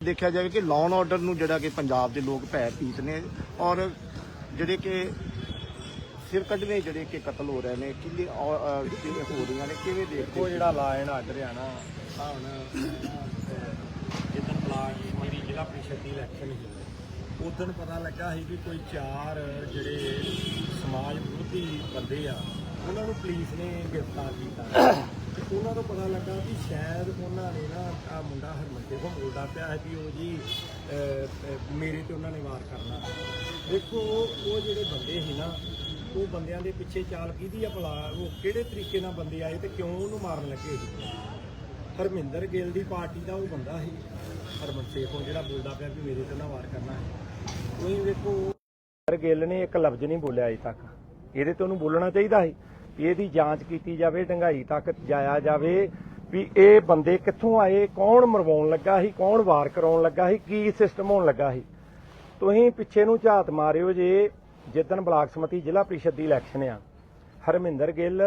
ਦੇਖਿਆ ਜਾਵੇ ਕਿ ਲਾਅ ਆਰਡਰ ਨੂੰ ਜਿਹੜਾ ਕਿ ਪੰਜਾਬ ਦੇ ਲੋਕ ਭੈ ਪੀਤ ਨੇ ਔਰ ਜਿਹੜੇ ਕਿ ਸਿਰ ਕੱਢਵੇਂ ਜਿਹੜੇ ਕਿ ਕਤਲ ਹੋ ਰਹੇ ਨੇ ਕਿੰਨੇ ਔ- ਅ, ਕਿਵੇਂ ਹੋ ਰਹੀਆਂ ਨੇ ਕਿਵੇਂ ਦੇਖੋ ਉਹ ਜਿਹੜਾ ਲਾਇਨ ਆਰਡਰ ਆ ਨਾ ਆ ਹੁਣ ਜਿੱਦਣ ਬਲਾਕ ਮੇਰੀ ਜ਼ਿਲ੍ਹਾ ਪ੍ਰੀਸ਼ਦ ਦੀ ਇਲੈਕਸ਼ਨ ਸੀ ਉਦੋਂ ਪਤਾ ਲੱਗਾ ਸੀ ਕਿ ਕੋਈ ਚਾਰ ਜਿਹੜੇ ਸਮਾਜ ਵਿਰੋਧੀ ਬੰਦੇ ਆ ਉਹਨਾਂ ਨੂੰ ਪੁਲਿਸ ਨੇ ਗ੍ਰਿਫਤਾਰ ਕੀਤਾ। ਤੇ ਉਹਨਾਂ ਤੋਂ ਪਤਾ ਲੱਗਾ ਵੀ ਸ਼ਾਇਦ ਉਹਨਾਂ ਨੇ ਨਾ ਆ ਮੁੰਡਾ ਹਰਮੰਦੇ ਕੋ ਬੋਲਦਾ ਪਿਆ ਹੈ ਵੀ ਉਹ ਜੀ ਅਹ, ਮੇਰੇ ਤੇ ਉਹਨਾਂ ਨੇ ਵਾਰ ਕਰਨਾ। ਦੇਖੋ ਉਹ ਜਿਹੜੇ ਬੰਦੇ ਸੀ ਨਾ ਉਹ ਬੰਦਿਆਂ ਦੇ ਪਿੱਛੇ ਚਾਲ ਕਿਹਦੀ ਆ ਭਲਾ? ਉਹ ਕਿਹੜੇ ਤਰੀਕੇ ਨਾਲ ਬੰਦੇ ਆਏ ਤੇ ਕਿਉਂ ਉਹਨੂੰ ਮਾਰਨ ਲੱਗੇ ਸੀ? ਹਰਮਿੰਦਰ ਗਿੱਲ ਦੀ ਪਾਰਟੀ ਦਾ ਉਹ ਬੰਦਾ ਸੀ। ਹਰਮਨ ਸੇਖ ਹੁਣ ਜਿਹੜਾ ਬੋਲਦਾ ਪਿਆ ਵੀ ਮੇਰੇ ਤੇ ਨਾ ਵਾਰ ਕਰਨਾ ਹੈ। ਤੁਸੀਂ ਵੇਖੋ ਹਰਮਿੰਦਰ ਗਿੱਲ ਨੇ ਇੱਕ ਲਫ਼ਜ਼ ਨਹੀਂ ਬੋਲਿਆ ਅਜੇ ਤੱਕ। ਇਹਦੇ ਤੇ ਉਹਨੂੰ ਬੋਲਣਾ ਚਾਹੀਦਾ ਸੀ। ਇਹਦੀ ਜਾਂਚ ਕੀਤੀ ਜਾਵੇ, ਡੰਗਾਈ ਤੱਕ ਜਾਇਆ ਜਾਵੇ ਵੀ ਇਹ ਬੰਦੇ ਕਿੱਥੋਂ ਆਏ, ਕੌਣ ਮਰਵਾਉਣ ਲੱਗਾ ਸੀ, ਕੌਣ ਵਾਰ ਕਰਾਉਣ ਲੱਗਾ ਸੀ, ਕੀ ਸਿਸਟਮ ਹੋਣ ਲੱਗਾ ਸੀ। ਤੁਸੀਂ ਪਿੱਛੇ ਨੂੰ ਝਾਤ ਮਾਰਿਓ ਜੇ, ਜਿੱਦਣ ਬਲਾਕ ਸਮਤੀ ਜ਼ਿਲ੍ਹਾ ਪ੍ਰੀਸ਼ਦ ਦੀ ਇਲੈਕਸ਼ਨ ਆ, ਹਰਮਿੰਦਰ ਗਿੱਲ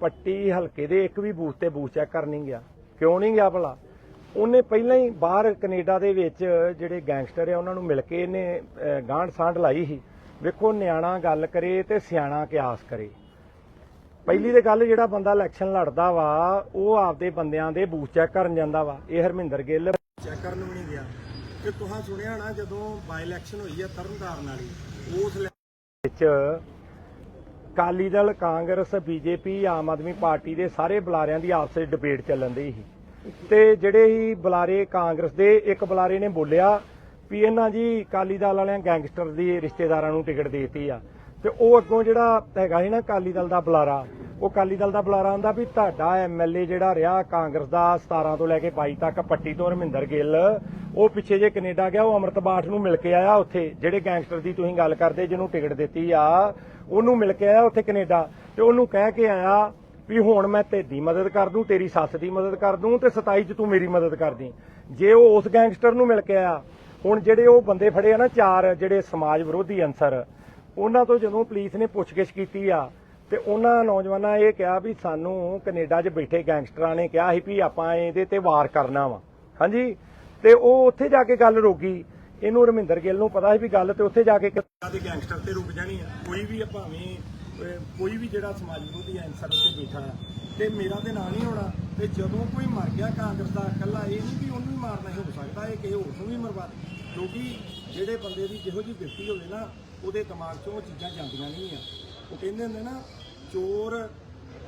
ਪੱਟੀ ਹਲਕੇ ਦੇ ਇੱਕ ਵੀ ਬੂਥ ਤੇ ਬੂਥ ਚੈੱਕ ਕਰਨ ਨਹੀਂ ਗਿਆ। ਕਿਉਂ ਨਹੀਂ ਗਿਆ ਭਲਾ? ਉਹਨੇ ਪਹਿਲਾਂ ਹੀ ਬਾਹਰ ਕੈਨੇਡਾ ਦੇ ਵਿੱਚ ਜਿਹੜੇ ਗੈਂਗਸਟਰ ਆ, ਉਹਨਾਂ ਨੂੰ ਮਿਲ ਕੇ ਇਹਨੇ ਗਾਂਢ ਸਾਂਢ ਲਾਈ ਸੀ। ਵੇਖੋ ਨਿਆਣਾ ਗੱਲ ਕਰੇ ਤੇ ਸਿਆਣਾ ਕਿਆਸ ਕਰੇ। ਪਹਿਲੀ ਤੇ ਗੱਲ ਜਿਹੜਾ ਬੰਦਾ ਇਲੈਕਸ਼ਨ ਲੜਦਾ ਵਾ ਉਹ ਆਪਦੇ ਬੰਦਿਆਂ ਦੇ ਬੂਥ ਚੈੱਕ ਕਰਨ ਜਾਂਦਾ ਵਾ। ਇਹ ਹਰਮਿੰਦਰ ਗਿੱਲ। ਚੈੱਕ ਕਰਨ ਵੀ ਨਹੀਂ ਗਿਆ। ਤੇ ਤੁਹਾਂ ਸੁਣਿਆ ਨਾ ਜਦੋਂ ਬਾਈ ਇਲੈਕਸ਼ਨ ਹੋਈ ਆ ਤਰਨਤਾਰਨ ਵਾਲੀ ਉਸ ਵਿੱਚ ਕਾਲੀ ਦਲ ਕਾਂਗਰਸ ਬੀਜੇਪੀ ਆਮ ਆਦਮੀ ਪਾਰਟੀ ਦੇ ਸਾਰੇ ਬੁਲਾਰਿਆਂ ਦੀ ਆਪਸ ਵਿੱਚ ਡਿਬੇਟ ਚੱਲਣ ਦੀ ਸੀ। ਤੇ ਜਿਹੜੇ ਹੀ ਬੁਲਾਰੇ ਕਾਂਗਰਸ ਦੇ ਇੱਕ ਬੁਲਾਰੇ ਨੇ ਬੋਲਿਆ ਵੀ ਇਹਨਾਂ ਜੀ ਕਾਲੀ ਦਲ ਵਾਲਿਆਂ ਗੈਂਗਸਟਰ ਦੀ ਰਿਸ਼ਤੇਦਾਰਾਂ ਨੂੰ ਟਿਕਟ ਦੇਤੀ ਆ। ਤੇ ਉਹ ਅੱਗੋਂ ਜਿਹੜਾ ਹੈਗਾ ਸੀ ਨਾ ਅਕਾਲੀ ਦਲ ਦਾ ਬੁਲਾਰਾ, ਉਹ ਅਕਾਲੀ ਦਲ ਦਾ ਬੁਲਾਰਾ ਆਂਦਾ ਵੀ ਤੁਹਾਡਾ ਐਮਐਲਏ ਜਿਹੜਾ ਰਿਹਾ ਕਾਂਗਰਸ ਦਾ 17 ਤੋਂ ਲੈ ਕੇ 22 ਤੱਕ, ਪੱਟੀ ਤੋਂ ਰਮਿੰਦਰ ਗਿੱਲ, ਉਹ ਪਿੱਛੇ ਜੇ ਕੈਨੇਡਾ ਗਿਆ, ਉਹ ਅਮਰਤ ਬਾਠ ਨੂੰ ਮਿਲ ਕੇ ਆਇਆ ਉੱਥੇ, ਜਿਹੜੇ ਗੈਂਗਸਟਰ ਦੀ ਤੁਸੀਂ ਗੱਲ ਕਰਦੇ, ਜਿਹਨੂੰ ਟਿਕਟ ਦਿੱਤੀ ਆ, ਉਹਨੂੰ ਮਿਲ ਕੇ ਆਇਆ ਉੱਥੇ ਕੈਨੇਡਾ ਤੇ ਉਹਨੂੰ ਕਹਿ ਕੇ ਆਇਆ ਵੀ ਹੁਣ ਮੈਂ ਤੇਰੀ ਮਦਦ ਕਰ ਦੂੰ, ਤੇਰੀ ਸੱਸ ਦੀ ਮਦਦ ਕਰ ਦੂੰ ਤੇ 27 ਚ ਤੂੰ ਮੇਰੀ ਮਦਦ ਕਰਦੀ ਜੇ ਉਹ ਉਸ ਗੈਂਗਸਟਰ ਨੂੰ ਮਿਲ ਕੇ ਆਇਆ, ਹੁਣ ਜਿਹੜੇ ਉਹ ਬੰਦੇ ਫੜੇ ਆ ਨਾ ਚਾਰ ਜਿਹੜੇ ਸਮਾਜ ਵਿਰੋਧੀ ਅੰਸਰ ਉਹਨਾਂ ਤੋਂ ਜਦੋਂ ਪੁਲਿਸ ਨੇ ਪੁੱਛਗਿੱਛ ਕੀਤੀ ਆ, ਤੇ ਉਹਨਾਂ ਨੌਜਵਾਨਾਂ ਇਹ ਕਿਹਾ ਵੀ ਸਾਨੂੰ ਕੈਨੇਡਾ 'ਚ ਬੈਠੇ ਗੈਂਗਸਟਰਾਂ ਨੇ ਕਿਹਾ ਸੀ ਵੀ ਆਪਾਂ ਇਹਦੇ ਤੇ ਵਾਰ ਕਰਨਾ ਵਾ। ਹਾਂਜੀ? ਤੇ ਉਹ ਉੱਥੇ ਜਾ ਕੇ ਗੱਲ ਰੋਕੀ ਇਹਨੂੰ ਰਮਿੰਦਰ ਗਿੱਲ ਨੂੰ ਪਤਾ ਸੀ ਵੀ ਗੱਲ ਤੇ ਉੱਥੇ ਜਾ ਕੇ ਦੇ ਗੈਂਗਸਟਰ ਤੇ ਰੁਕ ਜਾਣੀ ਆ। ਕੋਈ ਵੀ ਭਾਵੇਂ ਕੋਈ ਵੀ ਜਿਹੜਾ ਸਮਾਜ ਵਿਰੋਧੀ ਅੰਸਰ ਉੱਤੇ ਬੈਠਾ ਆ। ਤੇ ਮੇਰਾ ਤੇ ਨਾਂ ਨਹੀਂ ਹੋਣਾ। ਤੇ ਜਦੋਂ ਕੋਈ ਮਰ ਗਿਆ ਕਾਂਗਰਸ ਦਾ ਇਕੱਲਾ, ਇਹ ਨਹੀਂ ਵੀ ਉਹਨੂੰ ਹੀ ਮਾਰਨਾ ਹੀ ਹੋ ਸਕਦਾ, ਇਹ ਕਿਸੇ ਹੋਰ ਨੂੰ ਵੀ ਮਰਵਾ ਦੇ। ਕਿਉਂਕਿ ਜਿਹੜੇ ਬੰਦੇ ਦੀ ਜਿਹੋ ਜਿਹੀ ਵਿਅਕਤੀ ਹੋਵੇ ਨਾ ਉਹਦੇ ਦਿਮਾਗ 'ਚੋਂ ਉਹ ਚੀਜ਼ਾਂ ਜਾਂਦੀਆਂ ਨਹੀਂ ਆ। ਉਹ ਕਹਿੰਦੇ ਹੁੰਦੇ ਨਾ, ਚੋਰ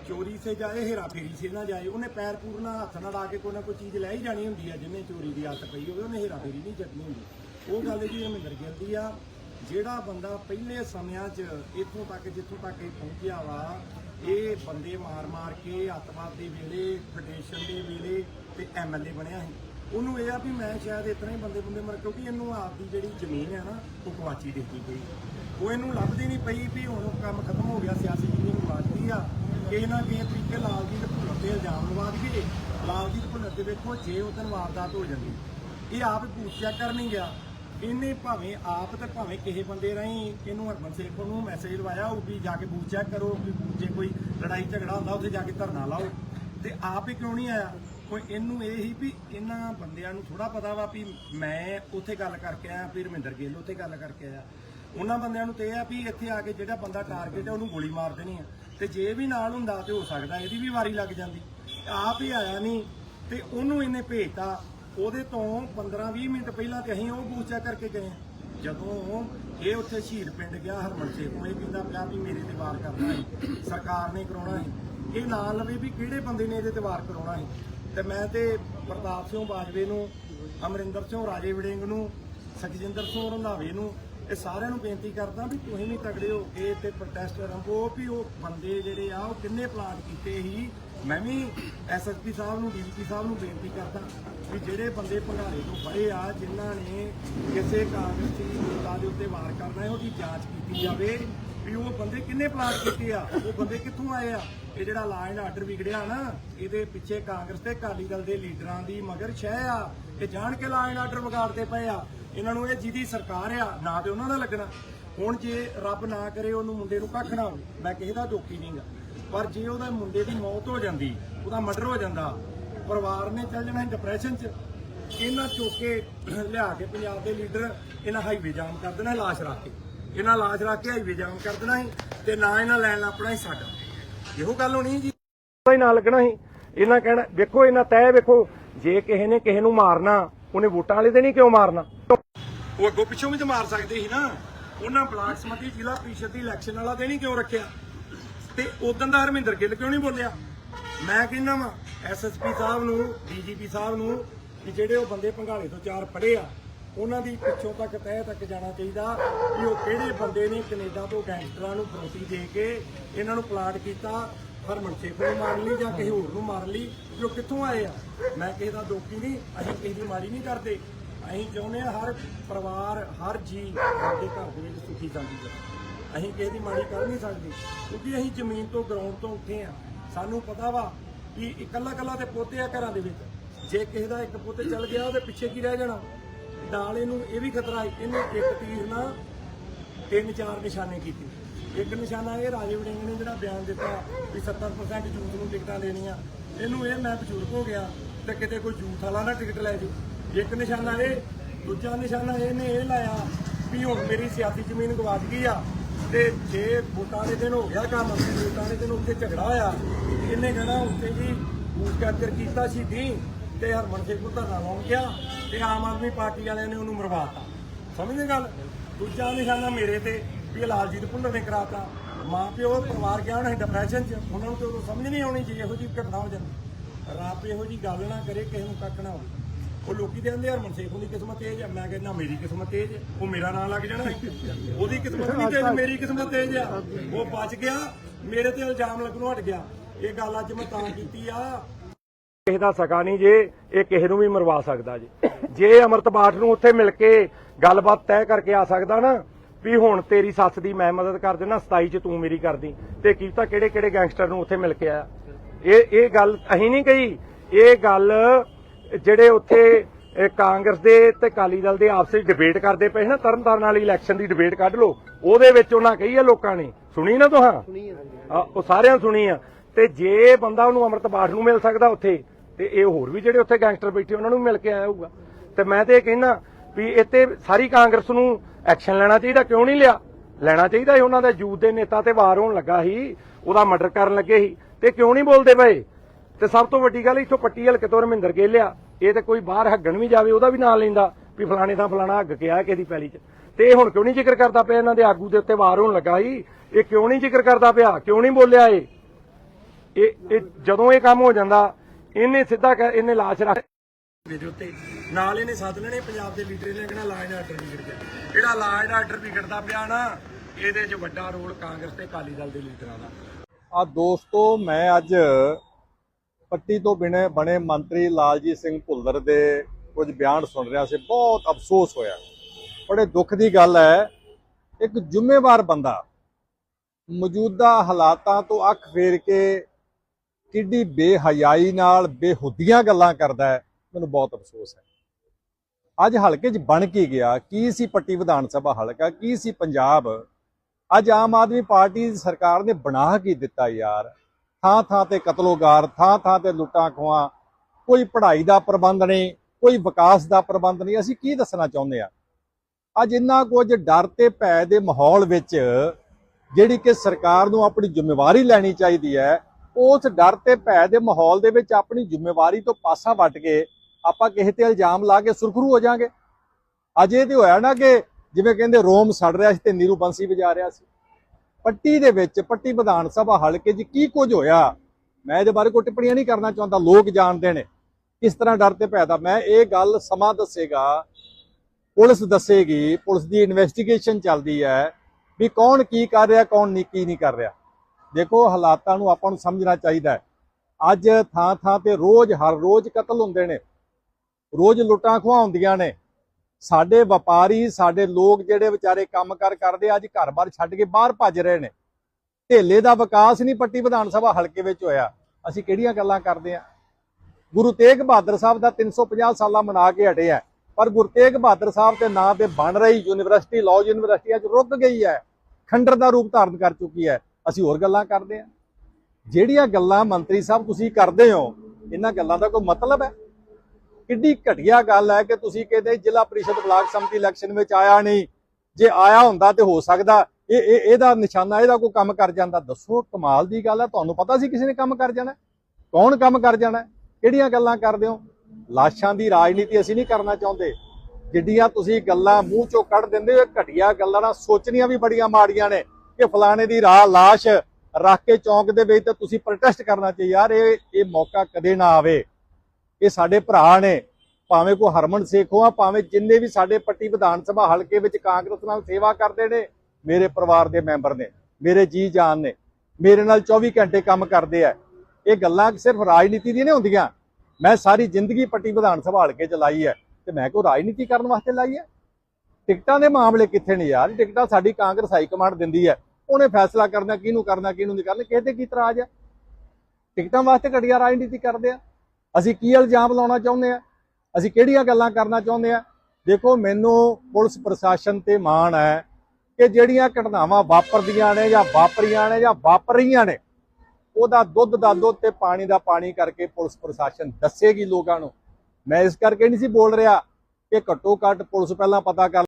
ਚੋਰੀ ਸੇ ਜਾਏ ਹੇਰਾਫੇਰੀ ਸੇ ਨਾ ਜਾਏ। ਉਹਨੇ ਪੈਰ ਪੂਰਨਾ ਹੱਥ ਨਾਲ ਲਾ ਕੇ ਕੋਈ ਨਾ ਕੋਈ ਚੀਜ਼ ਲੈ ਹੀ ਜਾਣੀ ਹੁੰਦੀ ਆ ਜਿਹਨੇ ਚੋਰੀ ਦੀ ਆਦਤ ਪਈ ਹੋਵੇ, ਉਹਨੇ ਹੇਰਾਫੇਰੀ ਨਹੀਂ ਚੱਕਣੀ ਹੁੰਦੀ। ਉਹ ਗੱਲ ਜੀ ਹਮਿੰਦਰ ਗਿੱਲ ਦੀ ਆ, ਜਿਹੜਾ ਬੰਦਾ ਪਹਿਲੇ ਸਮਿਆਂ 'ਚ ਇੱਥੋਂ ਤੱਕ ਜਿੱਥੋਂ ਤੱਕ ਇਹ ਪਹੁੰਚਿਆ ਵਾ, ਇਹ ਬੰਦੇ ਮਾਰ-ਮਾਰ ਕੇ ਅੱਤਵਾਦ ਦੇ ਵੇਲੇ, ਫੈਡਰੇਸ਼ਨ ਦੇ ਵੇਲੇ ਤੇ ਐਮਐਲਏ ਬਣਿਆ ਸੀ। ਉਹਨੂੰ ਇਹ ਆ ਵੀ ਮੈਂ ਸ਼ਾਇਦ ਇਤਨਾ ਹੀ ਬੰਦੇ ਬੰਦੇ ਮਰ ਕਿਉਂਕਿ ਇਹਨੂੰ ਆਪ ਦੀ ਜਿਹੜੀ ਜ਼ਮੀਨ ਹੈ ਨਾ, ਉਹ ਗਵਾਚੀ ਦਿੱਤੀ ਗਈ। ਉਹ ਇਹਨੂੰ ਲੱਭਦੀ ਨਹੀਂ ਪਈ ਵੀ ਹੁਣ ਉਹ ਕੰਮ ਖਤਮ ਹੋ ਗਿਆ, ਸਿਆਸੀ ਜ਼ਮੀਨ ਗਵਾਚਦੀ ਆ ਕਿਸੇ ਨਾ ਕਿਸੇ ਤਰੀਕੇ ਲਾਲ ਜੀ ਦੇ ਭੁੱਲਰ ਤੇ ਇਲਜ਼ਾਮ ਲਵਾ ਦਈਏ। ਲਾਲ ਜੀ ਦੇ ਭੁੱਲਰ ਤੇ ਵੇਖੋ, ਜੇ ਉਹ ਦਿਨ ਵਾਰਦਾਤ ਹੋ ਜਾਂਦੀ, ਇਹ ਆਪ ਬੂਥ ਚੈੱਕ ਕਰ ਨਹੀਂ ਗਿਆ। ਇਹਨੇ ਭਾਵੇਂ ਆਪ ਤੇ ਭਾਵੇਂ ਕਿਸੇ ਬੰਦੇ ਰਾਹੀਂ ਇਹਨੂੰ ਹਰਮਨ ਸੇਖ ਨੂੰ ਮੈਸੇਜ ਲਵਾਇਆ ਉਹ ਵੀ ਜਾ ਕੇ ਬੂਥ ਚੈੱਕ ਕਰੋ, ਵੀ ਜੇ ਕੋਈ ਲੜਾਈ ਝਗੜਾ ਹੁੰਦਾ, ਉੱਥੇ ਜਾ ਕੇ ਧਰਨਾ ਲਾਓ। ਤੇ ਆਪ ਹੀ ਕਿਉਂ ਨਹੀਂ ਆਇਆ? ਕੋਈ ਇਹਨੂੰ ਇਹ ਹੀ ਵੀ ਇਹਨਾਂ ਬੰਦਿਆਂ ਨੂੰ ਥੋੜਾ ਪਤਾ ਵਾ ਵੀ ਮੈਂ ਉੱਥੇ ਗੱਲ ਕਰਕੇ ਆਇਆ, ਵੀ ਰਮਿੰਦਰ ਗਿੱਲ ਉੱਥੇ ਗੱਲ ਕਰਕੇ ਆਇਆ। ਉਹਨਾਂ ਬੰਦਿਆਂ ਨੂੰ ਤੇ ਇਹ ਆ ਵੀ ਇੱਥੇ ਆ ਕੇ ਜਿਹੜਾ ਬੰਦਾ ਟਾਰਗੇਟ ਹੈ ਉਹਨੂੰ ਗੋਲੀ ਮਾਰ ਦੇਣੀ ਆ। ਤੇ ਜੇ ਵੀ ਨਾਲ ਹੁੰਦਾ ਤੇ ਹੋ ਸਕਦਾ ਇਹਦੀ ਵੀ ਵਾਰੀ ਲੱਗ ਜਾਂਦੀ। ਆਪ ਹੀ ਆਇਆ ਨਹੀਂ ਤੇ ਉਹਨੂੰ ਇਹਨੇ ਭੇਜਤਾ। ਉਹਦੇ ਤੋਂ 15-20 ਮਿੰਟ ਪਹਿਲਾਂ ਤੇ ਅਸੀਂ ਉਹ ਬੂਥ ਕਰਕੇ ਗਏ। ਜਦੋਂ ਇਹ ਉੱਥੇ ਸ਼ਹੀਦ ਪਿੰਡ ਗਿਆ, ਹਰਮਨ ਸਿੰਘ ਨੂੰ ਇਹ ਕਹਿੰਦਾ ਪਿਆ ਵੀ ਮੇਰੇ ਤੇ ਵਾਰ ਕਰਨਾ ਹੈ ਸਰਕਾਰ ਨੇ ਕਰਾਉਣਾ ਹੈ ਇਹ ਨਾਂ ਲਵੇ ਵੀ ਕਿਹੜੇ ਬੰਦੇ ਨੇ ਇਹਦੇ ਤੇ ਵਾਰ ਕਰਾਉਣਾ ਹੈ ਤੇ ਮੈਂ ਤੇ ਪ੍ਰਤਾਪ ਸਿੰਘ ਬਾਜਵੇ ਨੂੰ, ਅਮਰਿੰਦਰ ਸਿੰਘ, ਰਾਜੇ ਵੜਿੰਗ ਨੂੰ, ਸਖਜਿੰਦਰ ਸਿੰਘ ਰੰਧਾਵੇ ਨੂੰ ਇਹ ਸਾਰਿਆਂ ਨੂੰ ਬੇਨਤੀ ਕਰਦਾ ਵੀ ਤੁਸੀਂ ਵੀ ਤਗੜੇ ਹੋ ਕੇ ਤੇ ਪ੍ਰੋਟੈਸਟ ਰੰਭੋ ਵੀ ਉਹ ਬੰਦੇ ਜਿਹੜੇ ਆ, ਉਹ ਕਿੰਨੇ ਪਲਾਨ ਕੀਤੇ ਸੀ, ਮੈਂ ਵੀ ਐਸਐਸਪੀ ਸਾਹਿਬ ਨੂੰ ਡੀਜੀਪੀ ਸਾਹਿਬ ਨੂੰ ਬੇਨਤੀ ਕਰਦਾ ਵੀ ਜਿਹੜੇ ਬੰਦੇ ਭੰਗਾਰੇ ਤੋਂ ਫੜੇ ਆ, ਜਿਨ੍ਹਾਂ ਨੇ ਕਿਸੇ ਕਾਂਗਰਸੀ ਨੇਤਾ ਦੇ ਉੱਤੇ ਵਾਰ ਕਰਨਾ ਹੈ, ਉਹਦੀ ਜਾਂਚ ਕੀਤੀ ਜਾਵੇ। ਵੀ ਉਹ ਬੰਦੇ ਕਿੰਨੇ ਪਲਾਟ ਕੀਤੇ ਆ? ਉਹ ਬੰਦੇ ਕਿੱਥੋਂ ਆਏ ਆ? ਇਹ ਜਿਹੜਾ ਲਾਅ ਐਂਡ ਆਰਡਰ ਵਿਗੜਿਆ ਨਾ, ਇਹਦੇ ਪਿੱਛੇ ਕਾਂਗਰਸ ਤੇ ਅਕਾਲੀ ਦਲ ਦੇ ਲੀਡਰਾਂ ਦੀ ਮਗਰ ਛਹਿ ਆ ਇਹ ਜਾਣ ਕੇ ਲਾਅ ਐਂਡ ਆਰਡਰ ਵਿਗਾੜਦੇ ਪਏ ਆ। ਇਹਨਾਂ ਨੂੰ ਇਹ ਜਿਹਦੀ ਸਰਕਾਰ ਆ, ਨਾ ਤੇ ਉਹਨਾਂ ਦਾ ਲੱਗਣਾ। ਹੁਣ ਜੇ ਰੱਬ ਨਾ ਕਰੇ, ਉਹਨੂੰ ਮੁੰਡੇ ਨੂੰ ਕੱਖ ਨਾ ਹੋਵੇ। ਮੈਂ ਕਿਸੇ ਦਾ ਦੋਖੀ ਨਹੀਂਗਾ। ਪਰ ਜੇ ਉਹਦੇ ਮੁੰਡੇ ਦੀ ਮੌਤ ਹੋ ਜਾਂਦੀ, ਉਹਦਾ ਮਰਡਰ ਹੋ ਜਾਂਦਾ, ਪਰਿਵਾਰ ਨੇ ਚੱਲ ਜਾਣਾ ਡਿਪਰੈਸ਼ਨ 'ਚ। ਇਹਨਾਂ ਚੋਕੇ ਲਿਆ ਕੇ ਪੰਜਾਬ ਦੇ ਲੀਡਰ ਇਹਨਾਂ ਹਾਈਵੇ ਜਾਮ ਕਰ ਦੇਣਾ, ਲਾਸ਼ ਰੱਖ ਕੇ। ਇਹਨਾਂ ਲਾਸ਼ ਰੱਖ ਕੇ ਹਾਈਵੇ ਜਾਮ ਕਰ ਦੇਣਾ ਸੀ ਤੇ ਨਾ ਇਹਨਾਂ ਲੈਣ ਆਪਣਾ ਹੀ ਸਾਡਾ। ਇਹੋ ਗੱਲ ਹੋਣੀ ਜੀ। ਹੀ ਨਾ ਲੱਗਣਾ ਸੀ। ਇਹਨਾਂ ਕਹਿਣਾ ਵੇਖੋ ਇਹਨਾਂ ਤੈ ਵੇਖੋ ਜੇ ਕਿਸੇ ਨੇ ਕਿਸੇ ਨੂੰ ਮਾਰਨਾ ਉਹਨੇ ਵੋਟਾਂ ਵਾਲੇ ਦੇ ਨਹੀਂ ਕਿਉਂ ਮਾਰਨਾ? ਉਹ ਅੱਗੋਂ ਪਿੱਛੋਂ ਵੀ ਤਾਂ ਮਾਰ ਸਕਦੇ ਸੀ ਨਾ। ਉਹਨਾਂ ਬਲਾਕ ਸਮਤੀ ਜ਼ਿਲ੍ਹਾ ਪ੍ਰੀਸ਼ਦ ਦੀ ਇਲੈਕਸ਼ਨ ਵਾਲਾ ਦਿਨ ਹੀ ਕਿਉਂ ਰੱਖਿਆ? ਤੇ ਉਦੋਂ ਦਾ ਹਰਮਿੰਦਰ ਗਿੱਲ ਕਿਉਂ ਨਹੀਂ ਬੋਲਿਆ? ਮੈਂ ਕਹਿੰਦਾ ਵਾਂ ਐਸਐਸਪੀ ਸਾਹਿਬ ਨੂੰ ਡੀਜੀਪੀ ਸਾਹਿਬ ਨੂੰ ਕਿ ਜਿਹੜੇ ਉਹ ਬੰਦੇ ਭੰਗਾਲੇ ਤੋਂ ਚਾਰ ਪੜੇ ਆ ਉਹਨਾਂ ਦੀ ਪਿੱਛੋਂ ਤੱਕ ਤਹਿ ਤੱਕ ਜਾਣਾ ਚਾਹੀਦਾ ਕਿ ਉਹ ਕਿਹੜੇ ਬੰਦੇ ਨੇ ਕੈਨੇਡਾ ਤੋਂ ਗੈਂਗਸਟਰਾਂ ਨੂੰ ਫਰੋਤੀ ਦੇ ਕੇ ਇਹਨਾਂ ਨੂੰ ਪਲਾਟ ਕੀਤਾ, ਹਰਮਨ ਸੇਖ ਨੂੰ ਮਾਰ ਲਈ ਜਾਂ ਕਿਸੇ ਹੋਰ ਨੂੰ ਮਾਰ ਲਈ ਕਿ ਉਹ ਕਿੱਥੋਂ ਆਏ ਆ? ਮੈਂ ਕਿਸੇ ਦਾ ਦੋਖੀ ਨਹੀਂ, ਅਸੀਂ ਕਿਸੇ ਦੀ ਮਾਰੀ ਨਹੀਂ ਕਰਦੇ। ਅਸੀਂ ਚਾਹੁੰਦੇ ਆ ਹਰ ਪਰਿਵਾਰ, ਹਰ ਜੀ ਆਪਣੇ ਘਰ ਦੇ ਵਿੱਚ ਸੁਖੀ ਜਾਂਦੀ ਹੈ ਅਸੀਂ ਕਿਸੇ ਦੀ ਮਾੜੀ ਕਰ ਨਹੀਂ ਸਕਦੇ, ਕਿਉਂਕਿ ਅਸੀਂ ਜ਼ਮੀਨ ਤੋਂ ਗਰਾਊਂਡ ਤੋਂ ਉੱਠੇ ਆ ਸਾਨੂੰ ਪਤਾ ਵਾ ਕਿ ਇਕੱਲਾ ਇਕੱਲਾ ਤੇ ਪੋਤੇ ਆ ਘਰਾਂ ਦੇ ਵਿੱਚ। ਜੇ ਕਿਸੇ ਦਾ ਇੱਕ ਪੋਤੇ ਚੱਲ ਗਿਆ, ਉਹਦੇ ਪਿੱਛੇ ਕੀ ਰਹਿ ਜਾਣਾ? ਨਾਲ ਇਹਨੂੰ ਇਹ ਵੀ ਖਤਰਾ ਹੈ, ਇਹਨੇ ਇੱਕ ਤੀਰ ਨਾਲ ਤਿੰਨ ਚਾਰ ਨਿਸ਼ਾਨੇ ਕੀਤੇ। ਇੱਕ ਨਿਸ਼ਾਨਾ ਇਹ ਰਾਜੇ ਵੜਿੰਗ ਨੇ ਜਿਹੜਾ ਬਿਆਨ ਦਿੱਤਾ ਵੀ 70% ਜੂਥ ਨੂੰ ਟਿਕਟਾਂ ਦੇਣੀਆਂ। ਇਹਨੂੰ ਇਹ ਮੈਂ ਬਜ਼ੁਰਗ ਹੋ ਗਿਆ ਤੇ ਕਿਤੇ ਕੋਈ ਜੂਥ ਵਾਲਾ ਨਾ ਟਿਕਟ ਲੈ ਜੇ ਇੱਕ ਨਿਸ਼ਾਨਾ ਇਹ ਦੂਜਾ ਨਿਸ਼ਾਨਾ ਇਹਨੇ ਇਹ ਲਾਇਆ ਵੀ ਹੁਣ ਮੇਰੀ ਸਿਆਸੀ ਜ਼ਮੀਨ ਗਵਾਚ ਗਈ ਆ ਤੇ ਜੇ ਵੋਟਾਂ ਦੇ ਦਿਨ ਹੋ ਗਿਆ ਕੰਮ ਵੋਟਾਂ ਦੇ ਦਿਨ ਉੱਥੇ ਝਗੜਾ ਹੋਇਆ ਇਹਨੇ ਕਹਿਣਾ ਉੱਥੇ ਜੀ ਬੂਟ ਕੈਪਚਰ ਕੀਤਾ ਸੀ ਦੀ ਤੇ ਹਰਮਨ ਸਿੰਘ ਨੂੰ ਧਰਨਾ ਲਾਉਣ ਗਿਆ ਤੇ ਆਮ ਆਦਮੀ ਪਾਰਟੀ ਵਾਲਿਆਂ ਨੇ ਉਹਨੂੰ ਮਰਵਾਤਾ। ਸਮਝਦੇ ਗੱਲ? ਦੂਜਾ ਨਿਸ਼ਾਨਾ ਮੇਰੇ ਤੇ ਵੀ ਇਹ ਲਾਲਜੀਤ ਭੁੱਲਰ ਨੇ ਕਰਾਤਾ। ਮਾਂ ਪਿਓ, ਪਰਿਵਾਰ ਗਿਆ ਹੋਣਾ ਸੀ ਡਿਪਰੈਸ਼ਨ 'ਚ, ਉਹਨਾਂ ਨੂੰ ਤੇ ਉਦੋਂ ਸਮਝ ਨਹੀਂ ਆਉਣੀ ਜੇ ਇਹੋ ਜਿਹੀ ਘਟਨਾ ਹੋ ਜਾਂਦੀ। ਰੱਬ ਇਹੋ ਜਿਹੀ ਗੱਲ ਨਾ ਕਰੇ, ਕਿਸੇ ਨੂੰ ਕੱਖ ਨਾ ਹੋਵੇ। ਉਹ ਲੋਕੀ ਤੇ ਕਹਿੰਦੇ ਹਰਮਨ ਸੇਖ ਦੀ ਕਿਸਮਤ ਤੇਜ ਆ। ਮੈਂ ਕਹਿੰਦਾ ਮੇਰੀ ਕਿਸਮਤ ਤੇਜ ਉਹ ਮੇਰਾ ਨਾਂ ਲੱਗ ਜਾਣਾ ਉਹਦੀ ਕਿਸਮਤ ਨਹੀਂ ਤੇਜ ਮੇਰੀ ਕਿਸਮਤ ਤੇਜ ਆ। ਉਹ ਬਚ ਗਿਆ, ਮੇਰੇ ਤੇ ਇਲਜ਼ਾਮ ਲੱਗਣੋਂ ਹਟ ਗਿਆ। ਇਹ ਗੱਲ ਅੱਜ ਮੈਂ ਤਾਂ ਕੀਤੀ ਆ। ਕਿਸੇ ਦਾ ਸਕਾ ਨਹੀਂ ਜੇ ਇਹ ਕਿਸੇ ਨੂੰ ਵੀ ਮਰਵਾ ਸਕਦਾ ਜੀ। ਜੇ ਅਮਰਤਪਾਠ ਨੂੰ ਉੱਥੇ ਮਿਲ ਕੇ ਗੱਲਬਾਤ ਤੈਅ ਕਰਕੇ ਆ ਸਕਦਾ ਨਾ ਵੀ ਹੁਣ ਤੇਰੀ ਸੱਸ ਦੀ ਮੈਂ ਮਦਦ ਕਰ ਦੇਣਾ 27 ਚ ਤੂੰ ਮੇਰੀ ਕਰਦੀ। ਤੇ ਕੀ ਪਤਾ ਕਿਹੜੇ ਕਿਹੜੇ ਗੈਂਗਸਟਰ ਨੂੰ ਉੱਥੇ ਮਿਲ ਕੇ ਆਇਆ? ਇਹ ਇਹ ਗੱਲ ਅਹੀਂ ਨਹੀਂ ਕਹੀ। ਇਹ ਗੱਲ ਜਿਹੜੇ ਉੱਥੇ ਕਾਂਗਰਸ ਦੇ ਤੇ ਅਕਾਲੀ ਦਲ ਦੇ ਆਪਸ ਵਿੱਚ ਡਿਬੇਟ ਕਰਦੇ ਪਏ ਨਾ ਤਰਨਤਾਰਨ ਵਾਲੀ ਇਲੈਕਸ਼ਨ ਦੀ ਡਿਬੇਟ ਕੱਢ ਲਓ। ਉਹਦੇ ਵਿੱਚ ਉਹਨਾਂ ਕਹੀ ਆ ਲੋਕਾਂ ਨੇ। ਸੁਣੀ ਨਾ ਤੁਹਾਂ ਉਹ ਸਾਰਿਆਂ ਸੁਣੀ ਆ। ਤੇ ਜੇ ਬੰਦਾ ਉਹਨੂੰ ਅਮਰਤਪਾਠ ਨੂੰ ਮਿਲ ਸਕਦਾ ਉੱਥੇ ਤੇ ਇਹ ਹੋਰ ਵੀ ਜਿਹੜੇ ਉੱਥੇ ਗੈਂਗਸਟਰ ਬੈਠੇ, ਉਹਨਾਂ ਨੂੰ ਮਿਲ ਕੇ ਆਇਆ ਹੋਊਗਾ। ਤੇ ਮੈਂ ਤੇ ਇਹ ਕਹਿਣਾ ਵੀ ਇੱਥੇ ਸਾਰੀ ਕਾਂਗਰਸ ਨੂੰ ਐਕਸ਼ਨ ਲੈਣਾ ਚਾਹੀਦਾ, ਕਿਉਂ ਨਹੀਂ ਲਿਆ? ਲੈਣਾ ਚਾਹੀਦਾ ਇਹ ਉਹਨਾਂ ਦਾ ਯੂਥ ਦੇ ਨੇਤਾ ਤੇ ਵਾਰ ਹੋਣ ਲੱਗਾ ਸੀ, ਉਹਦਾ ਮਰਡਰ ਕਰਨ ਲੱਗੇ ਸੀ। ਤੇ ਕਿਉਂ ਨਹੀਂ ਬੋਲਦੇ ਪਏ? ਤੇ ਸਭ ਤੋਂ ਵੱਡੀ ਗੱਲ ਇੱਥੋਂ ਪੱਟੀ ਹਲਕੇ ਤੋਂ ਰਮਿੰਦਰ ਗੇਲਿਆ ਇਹ ਤੇ ਕੋਈ ਬਾਹਰ ਹੱਗਣ ਵੀ ਜਾਵੇ, ਉਹਦਾ ਵੀ ਨਾਂ ਲੈਂਦਾ ਵੀ ਫਲਾਣੇ ਦਾ ਫਲਾਣਾ ਹੱਗ ਕੇ ਆ ਕਿਸੇ ਦੀ ਪੈਲੀ 'ਚ। ਤੇ ਇਹ ਹੁਣ ਕਿਉਂ ਨਹੀਂ ਜ਼ਿਕਰ ਕਰਦਾ ਪਿਆ ਇਹਨਾਂ ਦੇ ਆਗੂ ਦੇ ਉੱਤੇ ਵਾਰ ਹੋਣ ਲੱਗਾ ਸੀ? ਇਹ ਕਿਉਂ ਨਹੀਂ ਜ਼ਿਕਰ ਕਰਦਾ ਪਿਆ? ਕਿਉਂ ਨਹੀਂ ਬੋਲਿਆ ਇਹ ਇਹ ਜਦੋਂ ਇਹ ਕੰਮ ਹੋ ਜਾਂਦਾ ਇਹਨੇ ਸਿੱਧਾ ਕਹਿ- ਇਹਨੇ ਲਾਸ਼ ਰੱਖ ਦੇ ਉੱਤੇ। ਨਾਲ ਇਹਨੇ ਸੱਦ ਲੈਣੇ ਪੰਜਾਬ ਦੇ ਲੀਡਰ ਨੇ ਕਹਿਣਾ ਲਾਜ ਦਾ ਆਰਡਰ ਵਿਗੜ ਗਿਆ ਜਿਹੜਾ ਲਾਜ ਦਾ ਆਰਡਰ ਵਿਗੜਦਾ ਪਿਆ ਨਾ ਇਹਦੇ 'ਚ ਵੱਡਾ ਰੋਲ ਕਾਂਗਰਸ ਤੇ ਅਕਾਲੀ ਦਲ ਦੇ ਲੀਡਰਾਂ ਦਾ। ਆ ਦੋਸਤੋ ਮੈਂ ਅੱਜ ਪੱਟੀ ਤੋਂ ਬਿਨੇ ਬਣੇ ਮੰਤਰੀ ਲਾਲਜੀਤ ਸਿੰਘ ਭੁੱਲਰ ਦੇ ਕੁਝ ਬਿਆਨ ਸੁਣ ਰਿਹਾ ਸੀ। ਬਹੁਤ ਅਫਸੋਸ ਹੋਇਆ। ਬੜੇ ਦੁੱਖ ਦੀ ਗੱਲ ਹੈ ਇੱਕ ਜ਼ਿੰਮੇਵਾਰ ਬੰਦਾ ਮੌਜੂਦਾ ਹਾਲਾਤਾਂ ਤੋਂ ਅੱਖ ਫੇਰ ਕੇ ਕਿੱਡੀ ਬੇਹਯਾਈ ਨਾਲ ਬੇਹੁੱਦੀਆਂ ਗੱਲਾਂ ਕਰਦਾ ਹੈ, ਮੈਨੂੰ ਬਹੁਤ ਅਫਸੋਸ ਹੈ। ਅੱਜ ਹਲਕੇ 'ਚ ਬਣ ਕੀ ਗਿਆ, ਕੀ ਸੀ ਪੱਟੀ ਵਿਧਾਨ ਸਭਾ ਹਲਕਾ, ਕੀ ਸੀ ਪੰਜਾਬ? ਅੱਜ ਆਮ ਆਦਮੀ ਪਾਰਟੀ ਦੀ ਸਰਕਾਰ ਨੇ ਬਣਾ ਕੀ ਦਿੱਤਾ ਯਾਰ? ਥਾਂ ਥਾਂ ਤੇ ਕਤਲੋਗਾਰ, ਥਾਂ ਥਾਂ ਤੇ ਲੁੱਟਾਂ ਖੋਹਾਂ, ਕੋਈ ਪੜ੍ਹਾਈ ਦਾ ਪ੍ਰਬੰਧ ਨਹੀਂ, ਕੋਈ ਵਿਕਾਸ ਦਾ ਪ੍ਰਬੰਧ ਨਹੀਂ, ਅਸੀਂ ਕੀ ਦੱਸਣਾ ਚਾਹੁੰਦੇ ਆ ਅੱਜ ਇੰਨਾ ਕੁਝ ਡਰ ਤੇ ਭੈ ਦੇ ਮਾਹੌਲ ਵਿੱਚ ਜਿਹੜੀ ਕਿ ਸਰਕਾਰ ਨੂੰ ਆਪਣੀ ਜ਼ਿੰਮੇਵਾਰੀ ਲੈਣੀ ਚਾਹੀਦੀ ਹੈ ਉਸ ਡਰ ਤੇ ਭੈ ਦੇ ਮਾਹੌਲ ਦੇ ਵਿੱਚ ਆਪਣੀ ਜ਼ਿੰਮੇਵਾਰੀ ਤੋਂ ਪਾਸਾ ਵੱਟ ਕੇ ਆਪਾਂ ਕਿਸੇ ਤੇ ਇਲਜ਼ਾਮ ਲਾ ਕੇ ਸੁਰਖਰੂ ਹੋ ਜਾਾਂਗੇ। ਅੱਜ ਇਹ ਤੇ ਹੋਇਆ ਨਾ ਕਿ ਜਿਵੇਂ ਕਹਿੰਦੇ ਰੋਮ ਸੜ ਰਿਹਾ ਸੀ ਤੇ ਨੀਰੂ ਬੰਸੀ ਵਜਾ ਰਿਹਾ ਸੀ। ਪੱਟੀ ਦੇ ਵਿੱਚ, ਪੱਟੀ ਵਿਧਾਨ ਸਭਾ ਹਲਕੇ 'ਚ ਕੀ ਕੁਝ ਹੋਇਆ? ਮੈਂ ਇਹਦੇ ਬਾਰੇ ਕੋਈ ਟਿੱਪਣੀਆਂ ਨਹੀਂ ਕਰਨਾ ਚਾਹੁੰਦਾ, ਲੋਕ ਜਾਣਦੇ ਨੇ। ਕਿਸ ਤਰ੍ਹਾਂ ਡਰ ਤੇ ਭੈ ਦਾ? ਮੈਂ ਇਹ ਗੱਲ ਸਮਾਂ ਦੱਸੇਗਾ, ਪੁਲਿਸ ਦੱਸੇਗੀ, ਪੁਲਿਸ ਦੀ ਇਨਵੈਸਟੀਗੇਸ਼ਨ ਚੱਲਦੀ ਹੈ ਵੀ ਕੌਣ ਕੀ ਕਰ ਰਿਹਾ, ਕੌਣ ਨਹੀਂ ਕੀ ਨਹੀਂ ਕਰ ਰਿਹਾ। ਦੇਖੋ, ਹਾਲਾਤਾਂ ਨੂੰ ਆਪਾਂ ਨੂੰ ਸਮਝਣਾ ਚਾਹੀਦਾ ਹੈ। ਅੱਜ ਥਾਂ ਥਾਂ ਤੇ ਰੋਜ਼, ਹਰ ਰੋਜ਼ ਕਤਲ ਹੁੰਦੇ ਨੇ। ਰੋਜ਼ ਲੁੱਟਾਂ ਖੁਆ ਹੁੰਦੀਆਂ ਨੇ। ਸਾਡੇ ਵਪਾਰੀ, ਸਾਡੇ ਲੋਕ ਜਿਹੜੇ ਵਿਚਾਰੇ ਕੰਮ ਕਰ ਕਰਦੇ, ਅੱਜ ਘਰ-ਬਾਰ ਛੱਡ ਕੇ ਬਾਹਰ ਭੱਜ ਰਹੇ ਨੇ। ਢੇਲੇ ਦਾ ਵਿਕਾਸ ਨਹੀਂ ਪੱਟੀ ਵਿਧਾਨ ਸਭਾ ਹਲਕੇ ਵਿੱਚ ਹੋਇਆ। ਅਸੀਂ ਕਿਹੜੀਆਂ ਗੱਲਾਂ ਕਰਦੇ ਆ ਗੁਰੂ ਤੇਗ ਬਹਾਦਰ ਸਾਹਿਬ ਦਾ 350 ਸਾਲਾ ਮਨਾ ਕੇ ਹਟੇ ਆ ਪਰ ਗੁਰੂ ਤੇਗ ਬਹਾਦਰ ਸਾਹਿਬ ਦੇ ਨਾਂ ਤੇ ਬਣ ਰਹੀ ਯੂਨੀਵਰਸਿਟੀ ਲਾਅ ਯੂਨੀਵਰਸਿਟੀ ਅੱਜ ਰੁਕ ਗਈ ਹੈ। ਖੰਡਰ ਦਾ ਰੂਪ ਧਾਰਨ ਕਰ ਚੁੱਕੀ ਹੈ। ਅਸੀਂ ਹੋਰ ਗੱਲਾਂ ਕਰਦੇ ਆ ਜਿਹੜੀਆਂ ਗੱਲਾਂ ਮੰਤਰੀ ਸਾਹਿਬ ਤੁਸੀਂ ਕਰਦੇ ਹੋ, ਇਹਨਾਂ ਗੱਲਾਂ ਦਾ ਕੋਈ ਮਤਲਬ ਹੈ? ਕਿੱਡੀ ਘਟੀਆ ਗੱਲ ਹੈ ਕਿ ਤੁਸੀਂ ਕਹਿੰਦੇ ਜ਼ਿਲ੍ਹਾ ਪ੍ਰੀਸ਼ਦ ਬਲਾਕ ਸੰਮਤੀ ਇਲੈਕਸ਼ਨ ਵਿੱਚ ਆਇਆ ਨਹੀਂ। ਜੇ ਆਇਆ ਹੁੰਦਾ ਤੇ ਹੋ ਸਕਦਾ। ਇਹ ਇਹ ਇਹਦਾ ਨਿਸ਼ਾਨਾ, ਇਹਦਾ ਕੋਈ ਕੰਮ ਕਰ ਜਾਂਦਾ। ਦੱਸੋ, ਕਮਾਲ ਦੀ ਗੱਲ ਹੈ। ਤੁਹਾਨੂੰ ਪਤਾ ਸੀ ਕਿਸੇ ਨੇ ਕੰਮ ਕਰ ਜਾਣਾ? ਕੌਣ ਕੰਮ ਕਰ ਜਾਣਾ? ਕਿਹੜੀਆਂ ਗੱਲਾਂ ਕਰਦੇ ਹੋ? ਲਾਸ਼ਾਂ ਦੀ ਰਾਜਨੀਤੀ ਅਸੀਂ ਨਹੀਂ ਕਰਨਾ ਚਾਹੁੰਦੇ। ਜਿੱਡੀਆਂ ਤੁਸੀਂ ਗੱਲਾਂ ਮੂੰਹ ਚੋਂ ਕੱਢ ਦਿੰਦੇ ਹੋ, ਇਹ ਘਟੀਆ ਗੱਲਾਂ ਨਾਲ ਸੋਚਣੀਆਂ ਵੀ ਬੜੀਆਂ ਮਾੜੀਆਂ ਨੇ। ਕਿ ਫਲਾਣੇ ਦੀ ਰਾਹ ਲਾਸ਼ ਰੱਖ ਕੇ ਚੌਂਕ ਦੇ ਵਿੱਚ ਤਾਂ ਤੁਸੀਂ ਪ੍ਰੋਟੈਸਟ ਕਰਨਾ ਚਾਹੀਏ। ਯਾਰ, ਇਹ ਇਹ ਮੌਕਾ ਕਦੇ ਨਾ ਆਵੇ। ਇਹ ਸਾਡੇ ਭਰਾ ਨੇ, ਭਾਵੇਂ ਕੋ ਹਰਮਨ ਸੇਖੋ ਆ ਭਾਵੇਂ ਜਿੰਨੇ ਵੀ ਸਾਡੇ ਪੱਟੀ ਵਿਧਾਨ ਸਭਾ ਹਲਕੇ ਵਿੱਚ ਕਾਂਗਰਸ ਨਾਲ ਸੇਵਾ ਕਰਦੇ ਨੇ, ਮੇਰੇ ਪਰਿਵਾਰ ਦੇ ਮੈਂਬਰ ਨੇ, ਮੇਰੇ ਜੀ ਜਾਨ ਨੇ, ਮੇਰੇ ਨਾਲ 24 ਘੰਟੇ ਕੰਮ ਕਰਦੇ ਆ। ਇਹ ਗੱਲਾਂ ਸਿਰਫ ਰਾਜਨੀਤੀ ਦੀਆਂ ਨਹੀਂ ਹੁੰਦੀਆਂ। ਮੈਂ ਸਾਰੀ ਜ਼ਿੰਦਗੀ ਪੱਟੀ ਵਿਧਾਨ ਸਭਾ ਹਲਕੇ ਚ ਲਾਈ ਹੈ ਤੇ ਮੈਂ ਕੋਈ ਰਾਜਨੀਤੀ ਕਰਨ ਵਾਸਤੇ ਲਾਈ ਹੈ? ਟਿਕਟਾਂ ਦੇ ਮਾਮਲੇ ਕਿੱਥੇ ਨੇ ਯਾਰ? ਟਿਕਟਾਂ ਸਾਡੀ ਕਾਂਗਰਸ ਹਾਈ ਕਮਾਂਡ ਦਿੰਦੀ ਹੈ। ਉਹਨੇ ਫੈਸਲਾ ਕਰਨਾ, ਕਿਹਨੂੰ ਕਰਨਾ, ਕਿਹਨੂੰ ਨਹੀਂ ਕਰਨਾ ਕਿਹਦੇ ਕੀ ਇਤਰਾਜ਼ ਹੈ? ਟਿਕਟਾਂ ਵਾਸਤੇ ਘਟੀਆ ਰਾਜਨੀਤੀ ਕਰਦੇ ਆ। ਅਸੀਂ ਕੀ ਇਲਜ਼ਾਮ ਲਾਉਣਾ ਚਾਹੁੰਦੇ ਆ? ਅਸੀਂ ਕਿਹੜੀਆਂ ਗੱਲਾਂ ਕਰਨਾ ਚਾਹੁੰਦੇ ਆ? ਦੇਖੋ, ਮੈਨੂੰ ਪੁਲਿਸ ਪ੍ਰਸ਼ਾਸਨ ਤੇ ਮਾਣ ਹੈ ਕਿ ਜਿਹੜੀਆਂ ਘਟਨਾਵਾਂ ਵਾਪਰਦੀਆਂ ਨੇ ਜਾਂ ਵਾਪਰੀਆਂ ਨੇ ਜਾਂ ਵਾਪਰ ਰਹੀਆਂ ਨੇ, ਉਹਦਾ ਦੁੱਧ ਦਾ ਦੁੱਧ ਤੇ ਪਾਣੀ ਦਾ ਪਾਣੀ ਕਰਕੇ ਪੁਲਿਸ ਪ੍ਰਸ਼ਾਸਨ ਦੱਸੇਗੀ ਲੋਕਾਂ ਨੂੰ। ਮੈਂ ਇਸ ਕਰਕੇ ਨਹੀਂ ਸੀ ਬੋਲ ਰਿਹਾ ਕਿ ਘੱਟੋ ਘੱਟ ਪੁਲਿਸ ਪਹਿਲਾਂ ਪਤਾ ਕਰ